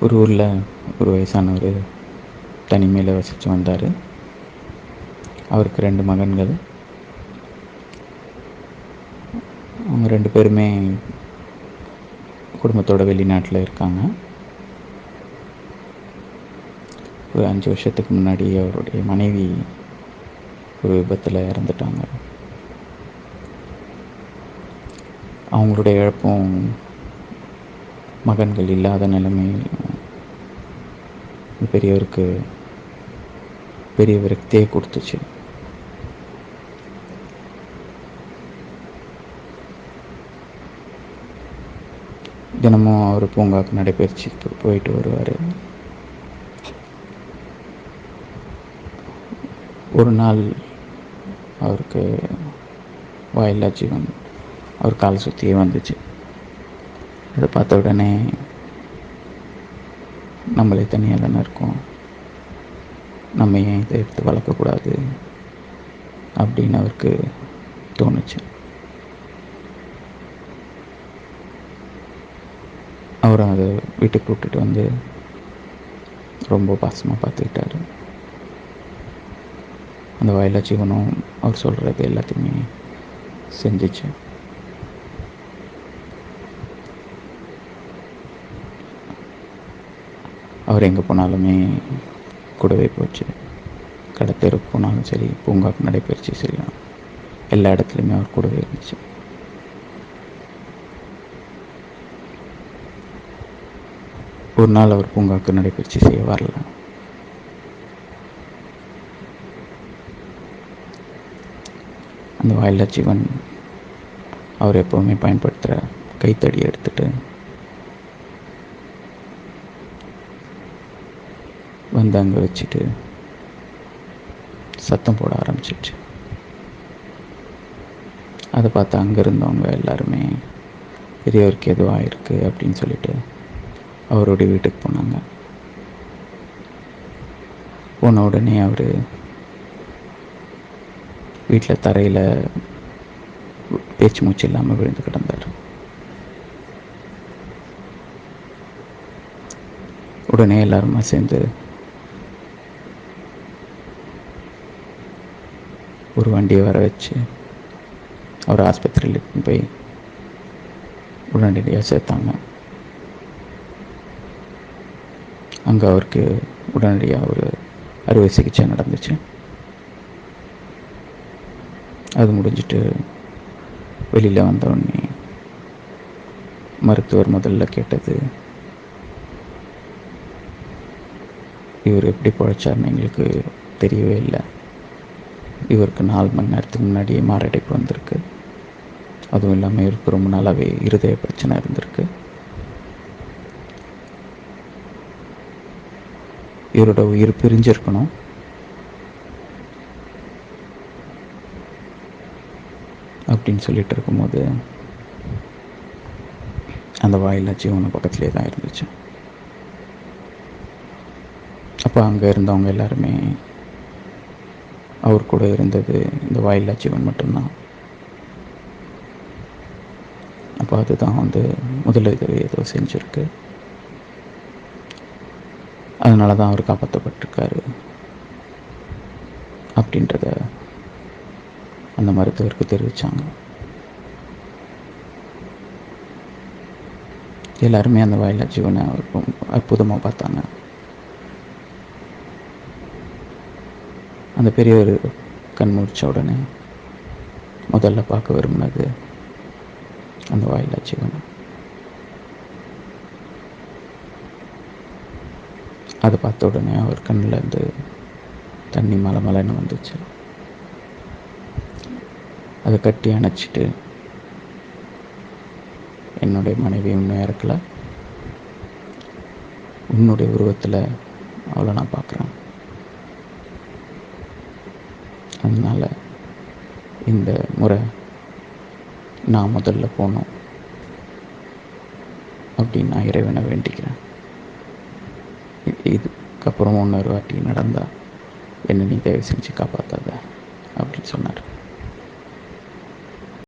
ஒரு ஊரில் ஒரு வயசானவர் தனிமையில் வசித்து வந்தார். அவருக்கு ரெண்டு மகன்கள். அவங்க ரெண்டு பேருமே குடும்பத்தோட வெளிநாட்டில் இருக்காங்க. ஒரு அஞ்சு வருஷத்துக்கு முன்னாடி அவருடைய மனைவி ஒரு விபத்தில் இறந்துட்டாங்க. அவங்களுடைய இழப்பும் மகன்கள் இல்லாத நிலைமை பெரியவருக்கு பெரிய விரக்தியை கொடுத்துச்சு. தினமும் அவர் பூங்காவுக்கு நடைபயிற்சிக்கு போயிட்டு வருவார். ஒரு நாள் அவருக்கு வாயில்லா ஜீவன் அவர் கால் சுற்றியே வந்துச்சு. அதை பார்த்த உடனே நம்மளே தனியாக தானே இருக்கோம். நம்ம ஏன் இதை எடுத்து வளர்க்கக்கூடாது? அப்படின்னு அவருக்கு தோணுச்சு. அவர் அதை வீட்டுக்கு கூப்பிட்டுட்டு வந்து ரொம்ப பாசமாக பார்த்துக்கிட்டாரு. அந்த வயலா ஜீவனம் அவர் சொல்கிறது எல்லாத்தையுமே செஞ்சிச்சு. அவர் எங்கே போனாலுமே கூடவே போச்சு. கடை போனாலும் சரி பூங்காக்கு நடைபயிற்சி செய்யலாம். எல்லா இடத்துலையுமே அவர் கூடவே இருந்துச்சு. ஒரு நாள் அவர் பூங்காக்கு நடைபயிற்சி செய்ய வரல. அந்த வாயில்லா ஜீவன் அவர் எப்போவுமே பயன்படுத்துகிற கைத்தடியை எடுத்துகிட்டு வந்து அங்கே வச்சுட்டு சத்தம் போட ஆரம்பிச்சிடுச்சு. அதை பார்த்து அங்கே இருந்தவங்க எல்லாருமே பெரியவருக்கு எதுவும் ஆயிருக்கு அப்படின்னு சொல்லிட்டு அவருடைய வீட்டுக்கு போனாங்க. போன உடனே அவர் வீட்டில் தரையில் பேச்சு மூச்சு இல்லாமல் விழுந்து கிடந்தார். உடனே எல்லாருமா சேர்ந்து ஒரு வண்டியை வர வச்சு அவர் ஆஸ்பத்திரியில் போய் உடனடியாக சேர்த்தாங்க. அங்கே அவருக்கு உடனடியாக ஒரு அறுவை சிகிச்சை நடந்துச்சு. அது முடிஞ்சிட்டு வெளியில் வந்தவுடனே மருத்துவர் முதல்ல கேட்டது இவர் எப்படி பழைச்சார்னு எங்களுக்கு தெரியவே இல்லை. இவருக்கு நாலு மணி நேரத்துக்கு முன்னாடியே மாரடைப்பு வந்திருக்கு. அதுவும் இல்லாமல் இவருக்கு ரொம்ப நாளாகவே இருதய பிரச்சனை இருந்திருக்கு. இவரோட உயிர் பிரிஞ்சிருக்கணும். அப்படின்னு சொல்லிட்டு இருக்கும்போது அந்த வாயில் ஜீவன பக்கத்துலேயே தான் இருந்துச்சு. அப்போ அங்கே இருந்தவங்க எல்லாருமே அவர் கூட இருந்தது. இந்த வாயில்லா ஜீவன் மட்டும்தான். அப்போ அதுதான் வந்து முதலுதவி ஏதோ செஞ்சுருக்கு. அதனால தான் அவர் காப்பாற்றப்பட்டிருக்காரு அப்படின்றத அந்த மருத்துவருக்கு தெரிவித்தாங்க எல்லாருமே அந்த வாயிலா ஜீவனை அற்புதமாக பார்த்தாங்க. அந்த பெரியவர் கண் முடித்த உடனே முதல்ல பார்க்க விரும்பினது அந்த வாயிலா ஜீவனை. அதை பார்த்த உடனே அவர் கண்ணில் இருந்து தண்ணி மலை மலைன்னு வந்துச்சு. அதை கட்டி அணைச்சிட்டு என்னுடைய மனைவி இன்னும் இறக்கல உன்னுடைய உருவத்தில் அவளை நான் பார்க்குறேன். அதனால் இந்த முறை நான் முதல்ல போனோம் அப்படின்னு நான் இறைவனை வேண்டிக்கிறேன். இதுக்கப்புறம் இன்னொரு வாட்டி நடந்தால் என்னை நீ தயவு செஞ்சு காப்பாற்றாத அப்படின்னு சொன்னார்.